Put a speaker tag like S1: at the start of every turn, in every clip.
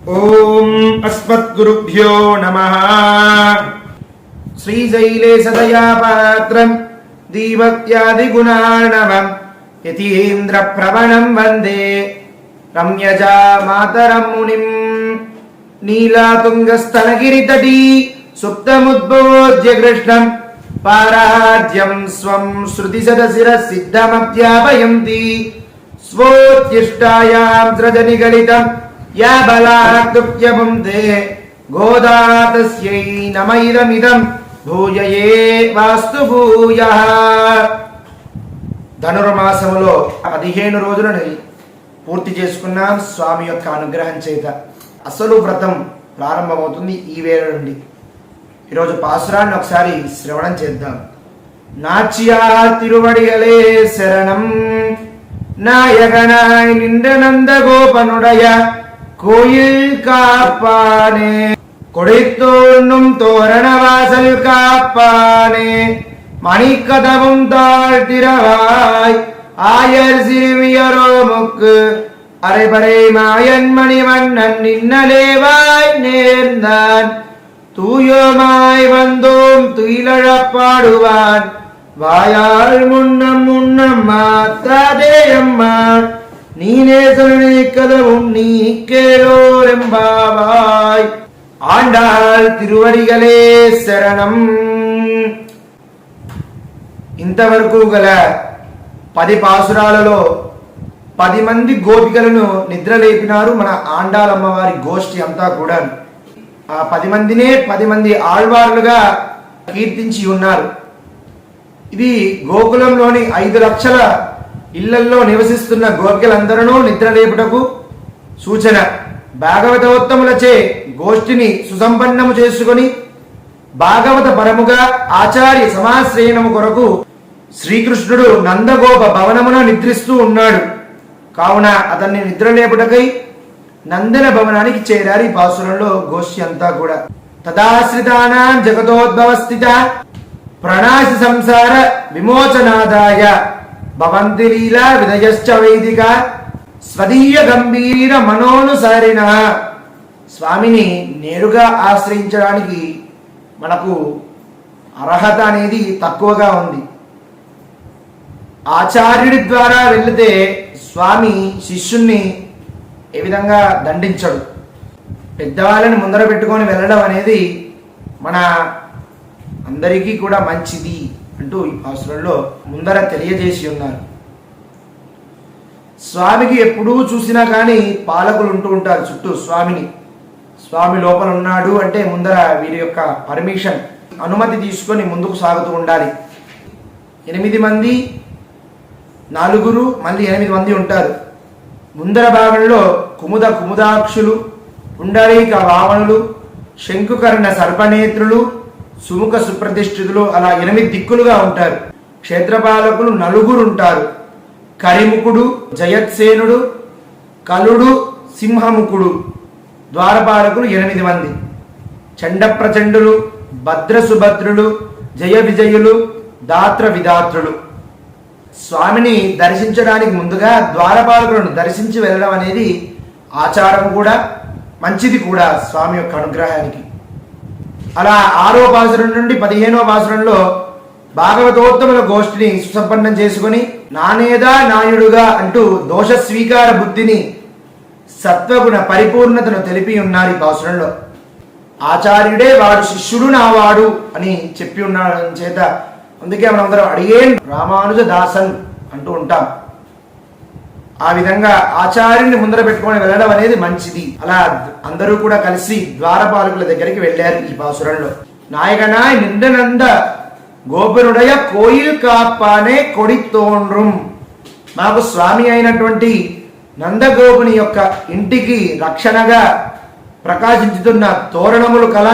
S1: ఓం అస్మద్గురుభ్యో నమ. శ్రీశైలే సదయాపాత్రం దీవత్యాదిగుణార్ణవం యతీంద్ర ప్రవణం వందే రమ్యజా మాతరం మునిం. నీలాతుంగస్తనగిరితటీ సుప్తముద్బోధ్య కృష్ణం పారాజ్యం స్వం శృతి సదశిర సిద్ధమధ్యాపయంతి స్వోత్తిష్టాయాం సృజనిగలితం యా బలాకృప్యముందే దే నమ ఇదమిదం భూయయే వాస్తు భూయ ధనుర్మాసములో పదిహేను రోజులని పూర్తి చేసుకున్నాం స్వామి యొక్క అనుగ్రహం చేత. అసలు వ్రతం ప్రారంభమవుతుంది ఈ వేళ నుండి. ఈరోజు పాసురాన్ని ఒకసారి శ్రవణం చేద్దాం. నాచ్యా తిరువడిగలే శరణం. నాయగనాయ్ నిండనంద గోపనుడయ கோயில் காப்பானே. கொடைத்தோன்னும் தோரண வாசல் காப்பானே. மணிக்கதவும் தாழ்த்திரவாய். ஆயர் சிறுமியரோமுக்கு அரைபறை மாயன் மணிவண்ணன் நின்னலேவாய் நேர்ந்தான். தூயோமாய் வந்தோம் துயிலழப்பாடுவான். வாயால் முன்னம் முன்னம் மாத்தாதே அம்மா நீனே சரணை கதவும் நீ கேளோரெம்பாவாய் ஆண்டாள் திருவடிகளே శరణం ఇంతవరకు గల పది పాసురాలలో పది మంది గోపికలను నిద్రలేపినారు మన ఆండాలమ్మవారి గోష్ఠి అంతా కూడా ఆ పది మందినే పది మంది ఆళ్వార్లుగా కీర్తించి ఉన్నారు ఇది గోకులంలోని ఐదు లక్షల ఇళ్ళల్లో నివసిస్తున్న గోపికలందరూ నిద్రలేపుటకు సూచన. భాగవతోత్తములచే గోష్ఠిని సుసంపన్నము చేసుకొని భాగవత పరముగా ఆచార్య సమాశ్రయణము కొరకు శ్రీకృష్ణుడు నందగోప భవనమున నిద్రిస్తూ ఉన్నాడు. కావున అతన్ని నిద్రలేపుటకై నందన భవనానికి చేరారు ఈ పాసురంలో గోష్ఠి అంతా కూడా. తదాశ్రితానాం జగతోద్భవ స్థిత సంసార విమోచనాదాయ భవంతి లీలా వినయశ్చ వైదిక. స్వదీయ గంభీర మనోనుసారిన స్వామిని నేరుగా ఆశ్రయించడానికి మనకు అర్హత అనేది తక్కువగా ఉంది. ఆచార్యుడి ద్వారా వెళితే స్వామి శిష్యుణ్ణి ఏ విధంగా దండించడు? పెద్దవాళ్ళని ముందర పెట్టుకొని వెళ్ళడం అనేది మన అందరికీ కూడా మంచిది. అంటూ ఈ పాసురంలో ముందర తెలియజేసి ఉన్నారు. స్వామికి ఎప్పుడూ చూసినా కానీ పాలకులు ఉంటూ ఉంటారు చుట్టూ స్వామిని. స్వామి లోపల ఉన్నాడు అంటే ముందర వీరి యొక్క పర్మిషన్ అనుమతి తీసుకొని ముందుకు సాగుతూ ఉండాలి. ఎనిమిది మంది నలుగురు మళ్ళీ ఎనిమిది మంది ఉంటారు. ముందర భాగంలో కుముద కుముదాక్షులు పుండరీక వామనులు శంకుకర్ణ సర్పనేత్రులు సుముఖ సుప్రతిష్ఠితులు అలా ఎనిమిది దిక్కులుగా ఉంటారు. క్షేత్రపాలకులు నలుగురు ఉంటారు కరిముఖుడు జయత్సేనుడు కలుడు సింహముఖుడు ద్వారపాలకులు ఎనిమిది మంది. చండప్రచండులు భద్ర సుభద్రులు జయ విజయులు దాత్ర విధాత్రులు స్వామిని దర్శించడానికి ముందుగా ద్వారపాలకులను దర్శించి వెళ్ళడం అనేది ఆచారం కూడా మంచిది కూడా స్వామి యొక్క అనుగ్రహానికి. అలా ఆరో పాసురం నుండి పదిహేనో పాసురంలో భాగవతోత్తముల గోష్ఠిని సుసంపన్నం చేసుకుని నానేదా నాయుడుగా అంటూ దోష స్వీకార బుద్ధిని సత్వగుణ పరిపూర్ణతను తెలిపి ఉన్నారు ఈ పాసురంలో. ఆచార్యుడే వాడు శిష్యుడు నావాడు అని చెప్పి ఉన్నాడు. చేత అందుకే మనం అందరం రామానుజ దాసన్ అంటూ ఉంటాం. ఆ విధంగా ఆచార్యుని ముందర పెట్టుకొని వెళ్ళడం అనేది మంచిది. అలా అందరూ కూడా కలిసి ద్వారపాలకుల దగ్గరికి వెళ్ళారు ఈ పాసురంలో నాయకనాయ్ నిండనంద గోపనుడయ కోయిల్ కాపానే కొడి తోండ్రుం. మాకు స్వామి అయినటువంటి నందగోపుని యొక్క ఇంటికి రక్షణగా ప్రకాశించుతున్న తోరణములు కల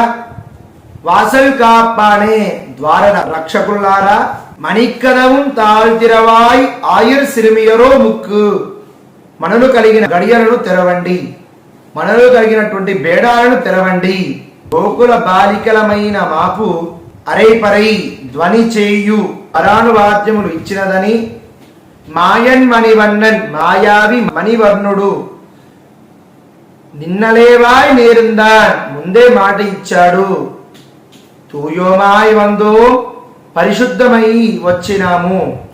S1: వాసవి కాపానే ద్వార రక్షకులారా మణిక్కదం తాழ்తిరవాయ్ ఆయుర్ సిరిమియరో ముక్కు. మనలు కలిగిన గడియలను తెరవండి. మనలో కలిగినటువంటి బేడాలను తెరవండి. గోకుల బాలికలమైన మాపు అరై పరై ధ్వని చేయు అరానువాద్యములు ఇచ్చినదని మాయన్ మణివన్నన్ మాయావి మణివర్ణుడు. నిన్నలేవాయ్ నేరుందా ముందే మాట ఇచ్చాడు. తూయోమాయ్ వందో పరిశుద్ధమై వచ్చినాము.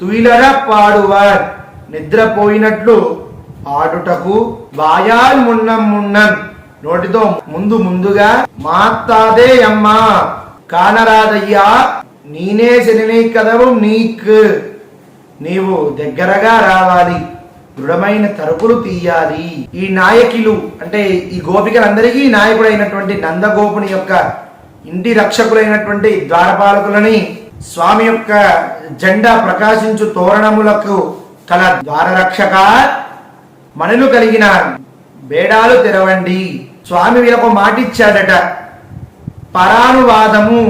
S1: తుయిలర పాడువార్ నిద్రపోయినట్లు ఆడుటకు వాయాల్ మున్నం మున్నన్ నోటితో ముందు ముందుగా మాత్తాదే అమ్మా కానరాదయ్యా నీనే శని కదవు నీకు. నీవు దగ్గరగా రావాలి దృఢమైన తరుపులు తీయాలి. ఈ నాయకులు అంటే ఈ గోపికలందరికీ నాయకుడైనటువంటి నందగోపుని యొక్క ఇంటి రక్షకులైనటువంటి ద్వారపాలకులని స్వామి యొక్క జెండా ప్రకాశించు తోరణములకు కల ద్వారరక్షక మనలు కలిగిన బేడాలు తెరవండి. స్వామి వీళ్ళకు మాటిచ్చాడట పరానువాదము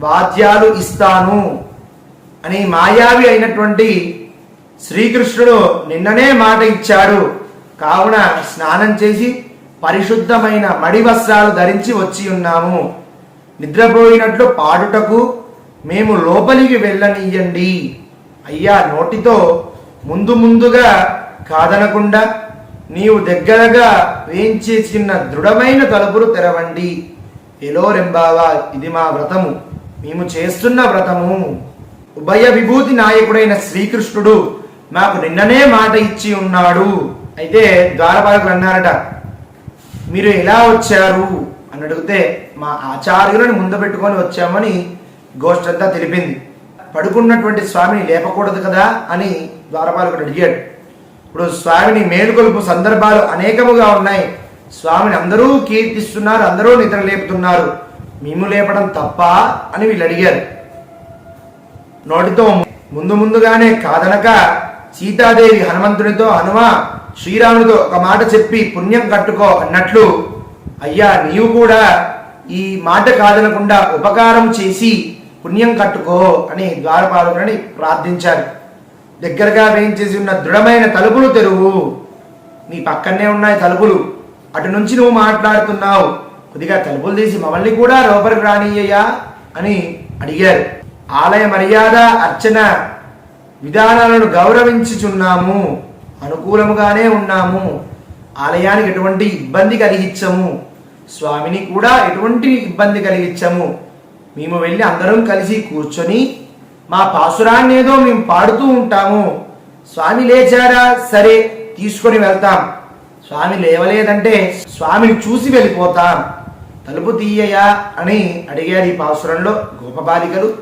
S1: వాద్యాలు ఇస్తాను అని మాయావి అయినటువంటి శ్రీకృష్ణుడు నిన్ననే మాట ఇచ్చాడు. కావున స్నానం చేసి పరిశుద్ధమైన మడి వస్త్రాలు ధరించి వచ్చి ఉన్నాము. నిద్రపోయినట్లు పాడుటకు మేము లోపలికి వెళ్ళనీయండి. అయ్యా నోటితో ముందు ముందుగా కాదనకుండా నీవు దగ్గరగా వేయించేసిన దృఢమైన తలుపులు తెరవండి. ఎలో రెంబావా ఇది మా వ్రతము. మేము చేస్తున్న వ్రతము. ఉభయ విభూతి నాయకుడైన శ్రీకృష్ణుడు మాకు నిన్ననే మాట ఇచ్చి ఉన్నాడు. అయితే ద్వారపాలకులు అన్నారట మీరు ఎలా వచ్చారు? అని అడిగితే మా ఆచార్యులను ముందు పెట్టుకొని వచ్చామని గోష్ఠంతా తెలిపింది. పడుకున్నటువంటి స్వామిని లేపకూడదు కదా అని ద్వారపాలకుడు అడిగాడు ఇప్పుడు స్వామిని మేలుకొలుపు సందర్భాలు అనేకముగా ఉన్నాయి. స్వామిని అందరూ కీర్తిస్తున్నారు అందరూ నిద్ర లేపుతున్నారు. మేము లేపడం తప్ప అని వీళ్ళు అడిగారు. నోటితో ముందు ముందుగానే కాదనక సీతాదేవి హనుమంతునితో హనుమ శ్రీరామునితో ఒక మాట చెప్పి పుణ్యం కట్టుకో అన్నట్లు అయ్యా నీవు కూడా ఈ మాట కాదనకుండా ఉపకారం చేసి పుణ్యం కట్టుకో అని ద్వారపాలకులని ప్రార్థించారు. దగ్గరగా వేయించేసి ఉన్న దృఢమైన తలుపులు తెరువు. నీ పక్కనే ఉన్నాయి తలుపులు. అటు నుంచి నువ్వు మాట్లాడుతున్నావు. కొద్దిగా తలుపులు తీసి మమ్మల్ని కూడా లోపలికి రానియ్యయా అని అడిగారు. ఆలయ మర్యాద అర్చన విధానాలను గౌరవించుచున్నాము. అనుకూలముగానే ఉన్నాము. ఆలయానికి ఎటువంటి ఇబ్బంది కలిగించము. స్వామిని కూడా ఎటువంటి ఇబ్బంది కలిగించము. మేము వెళ్ళి అందరం కలిసి కూర్చొని మా పాసురాన్ని ఏదో మేము పాడుతూ ఉంటాము. స్వామి లేచారా? సరే తీసుకొని వెళ్తాం. స్వామి లేవలేదంటే స్వామిని చూసి వెళ్ళిపోతాం. తలుపు తీయయా అని అడిగారు ఈ పాసురంలో గోపబాలికలు.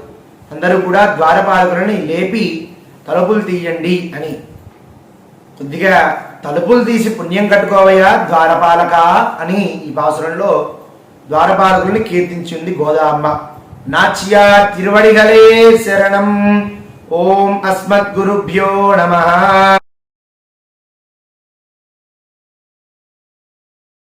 S1: అందరూ కూడా ద్వారపాలకులని లేపి తలుపులు తీయండి అని. కొద్దిగా తలుపులు తీసి పుణ్యం కట్టుకోవయా ద్వారపాలక అని ఈ పాసురంలో ద్వారపాలకుల్ని కీర్తించింది గోదామ్మ నాచ్యా తిరువడిగలే శరణం ఓం అస్మద్గురుభ్యో నమః